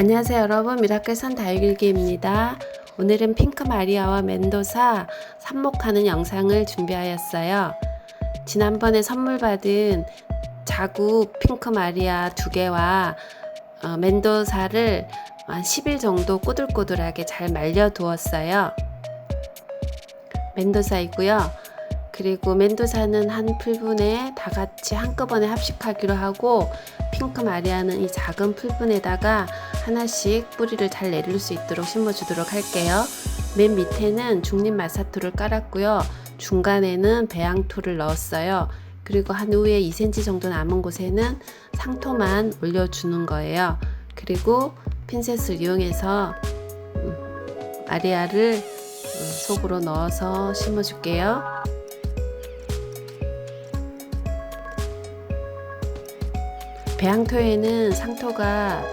안녕하세요 여러분 미라클 선 다육일기입니다. 오늘은 핑크 마리아와 멘도사 삽목하는 영상을 준비하였어요. 지난번에 선물 받은 자구 핑크 마리아 두 개와 어, 멘도사를 한 10일 정도 꼬들꼬들하게 잘 말려 두었어요. 멘도사이고요. 그리고 멘도사는 한 풀분에 다 같이 한꺼번에 합식하기로 하고 핑크 마리아는 이 작은 풀분에다가 하나씩 뿌리를 잘 내릴 수 있도록 심어주도록 할게요. 맨 밑에는 중립 마사토를 깔았고요. 중간에는 배양토를 넣었어요. 그리고 한 위에 2cm 정도 남은 곳에는 상토만 올려주는 거예요. 그리고 핀셋을 이용해서 음, 마리아를 음, 속으로 넣어서 심어줄게요. 배양토에는 상토가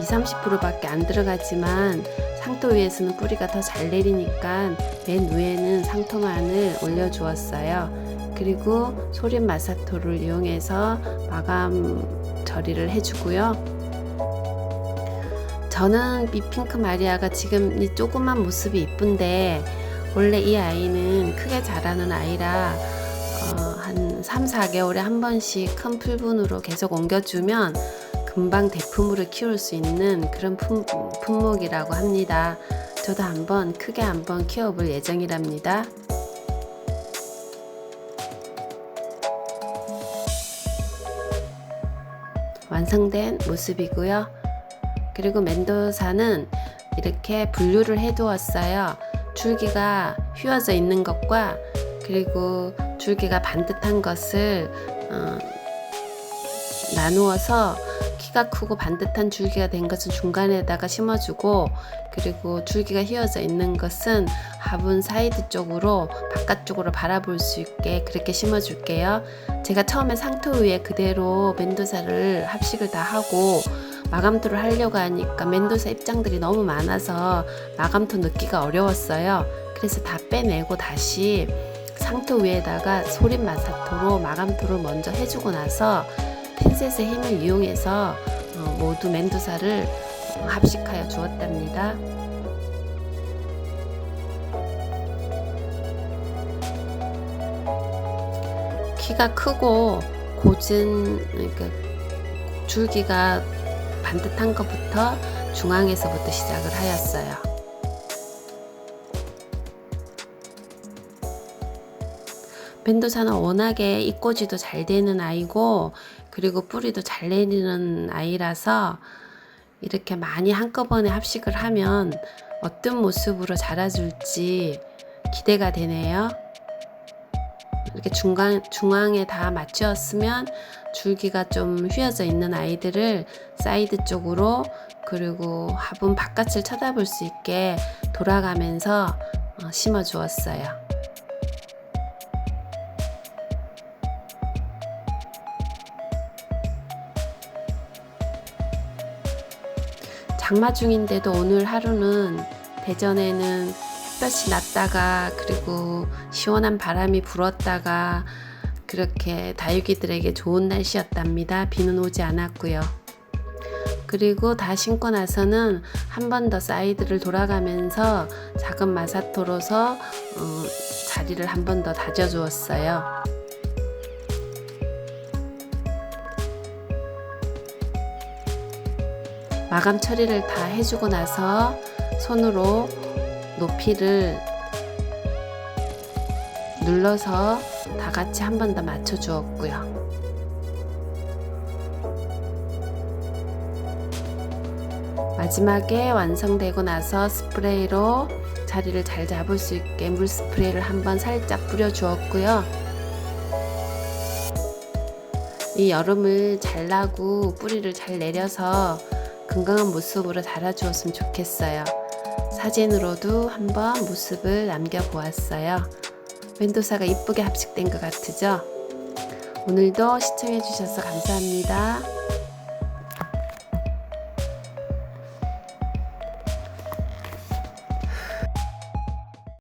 20, 30%밖에 안 들어가지만 상토 위에서는 뿌리가 더 잘 내리니까 맨 위에는 상토만을 올려주었어요. 그리고 소림 마사토를 이용해서 마감 처리를 해주고요. 저는 이 핑크 마리아가 지금 이 조그만 모습이 이쁜데 원래 이 아이는 크게 자라는 아이라 어, 한 3, 4개월에 한 번씩 큰 풀분으로 계속 옮겨주면 금방 대품으로 키울 수 있는 그런 품, 품목이라고 합니다. 저도 한번 크게 한번 키워볼 예정이랍니다. 완성된 모습이고요. 그리고 멘도사는 이렇게 분류를 해 두었어요. 줄기가 휘어져 있는 것과 그리고 줄기가 반듯한 것을 어, 나누어서 키가 크고 반듯한 줄기가 된 것은 중간에다가 심어주고 그리고 줄기가 휘어져 있는 것은 화분 사이드 쪽으로 바깥쪽으로 바라볼 수 있게 그렇게 심어줄게요. 제가 처음에 상토 위에 그대로 멘도사를 합식을 다 하고 마감토를 하려고 하니까 멘도사 입장들이 너무 많아서 마감토 넣기가 어려웠어요. 그래서 다 빼내고 다시 상토 위에다가 소림 마사토로 마감토를 먼저 해주고 나서 핀셋의 힘을 이용해서 어, 모두 멘도사를 합식하여 주었답니다. 키가 크고 고진 그러니까 줄기가 반듯한 것부터 중앙에서부터 시작을 하였어요. 벤도사는 워낙에 입꼬지도 잘 되는 아이고 그리고 뿌리도 잘 내리는 아이라서 이렇게 많이 한꺼번에 합식을 하면 어떤 모습으로 자라줄지 기대가 되네요. 이렇게 중간, 중앙에 다 맞추었으면 줄기가 좀 휘어져 있는 아이들을 사이드 쪽으로 그리고 화분 바깥을 쳐다볼 수 있게 돌아가면서 어, 심어 주었어요. 장마 중인데도 오늘 하루는 대전에는 햇볕이 났다가 그리고 시원한 바람이 불었다가 그렇게 다육이들에게 좋은 날씨였답니다. 비는 오지 않았고요. 그리고 다 신고 나서는 한 번 더 사이드를 돌아가면서 작은 마사토로서 어, 자리를 한 번 더 다져주었어요. 마감 처리를 다 해주고 나서 손으로 높이를 눌러서 다 같이 한 번 더 맞춰 주었고요. 마지막에 완성되고 나서 스프레이로 자리를 잘 잡을 수 있게 물 스프레이를 한번 살짝 뿌려 주었고요. 이 여름을 잘 나고 뿌리를 잘 내려서 건강한 모습으로 달아주었으면 좋겠어요. 사진으로도 한번 모습을 남겨보았어요. 멘도사가 이쁘게 합식된 것 같으죠? 오늘도 시청해주셔서 감사합니다.